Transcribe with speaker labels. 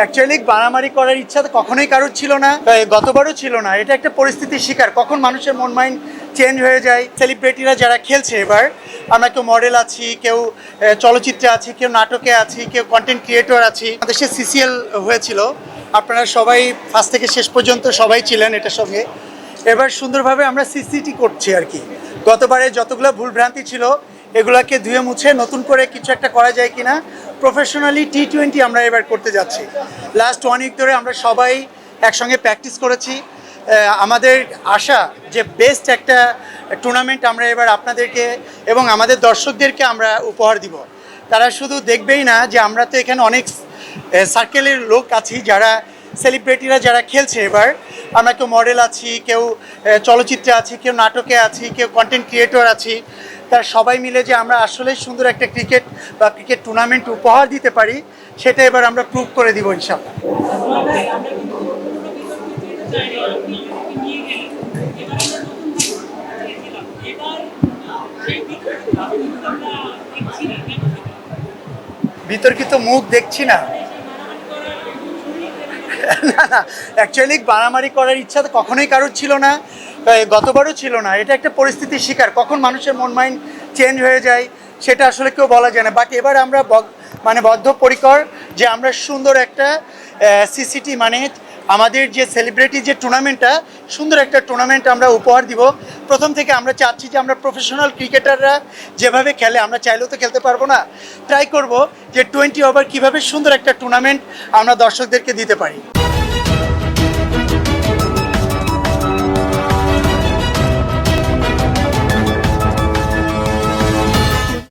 Speaker 1: Actually মারামারি করার ইচ্ছা তো কখনোই কারোর ছিল না গতবারও ছিল না। এটা একটা পরিস্থিতির শিকার। কখন মানুষের মন মাইন্ড চেঞ্জ হয়ে যায় সেলিব্রিটিরা যারা খেলছে এবার, আমরা কেউ মডেল আছি, কেউ চলচ্চিত্রে আছি, কেউ নাটকে আছি, কেউ কন্টেন্ট ক্রিয়েটর আছি। দেশে সিসিএল হয়েছিল। আপনারা সবাই ফার্স্ট থেকে শেষ পর্যন্ত সবাই ছিলেন এটার সঙ্গে। এবার সুন্দরভাবে আমরা সিসিটি করছি আর কি। গতবারে যতগুলো ভুলভ্রান্তি ছিল এগুলাকে ধুয়ে মুছে নতুন করে কিছু একটা করা যায় কিনা? প্রফেশনালি টি টোয়েন্টি আমরা এবার করতে যাচ্ছি। লাস্ট ওয়ান উইক ধরে আমরা সবাই একসঙ্গে প্র্যাকটিস করেছি। আমাদের আশা যে বেস্ট একটা টুর্নামেন্ট আমরা এবার আপনাদেরকে এবং আমাদের দর্শকদেরকে আমরা উপহার দিব। তারা শুধু দেখবেই না যে আমরা তো এখানে অনেক সার্কেলের লোক আছি যারা সেলিব্রিটিরা যারা খেলছে এবার। আমরা কেউ মডেল আছি, কেউ চলচ্চিত্রে আছি, কেউ নাটকে আছি, কেউ কন্টেন্ট ক্রিয়েটর আছি। তার সবাই মিলে যে আমরা আসলেই সুন্দর একটা ক্রিকেট বা ক্রিকেট টুর্নামেন্ট উপহার দিতে পারি, সেটা এবার আমরা প্রুভ করে দিব ইনশাল্লাহ বিতর্কিত মুখ দেখছি না। না না অ্যাকচুয়ালি মারামারি করার ইচ্ছা তো কখনোই কারোর ছিল না। গতবারও ছিল না। এটা একটা পরিস্থিতির শিকার। কখন মানুষের মন মাইন্ড চেঞ্জ হয়ে যায়, সেটা আসলে কেউ বলা যায় না। বাট এবার আমরা মানে বদ্ধপরিকর যে আমরা সুন্দর একটা সিসিটি মানে আমাদের যে সেলিব্রিটি যে টুর্নামেন্টটা সুন্দর একটা টুর্নামেন্ট আমরা উপহার দিব। প্রথম থেকে আমরা চাচ্ছি যে আমরা প্রফেশনাল ক্রিকেটাররা যেভাবে খেলে, আমরা চাইলেও তো খেলতে পারব না। ট্রাই করব যে টোয়েন্টি ওভার কীভাবে সুন্দর একটা টুর্নামেন্ট আমরা দর্শকদেরকে দিতে পারি।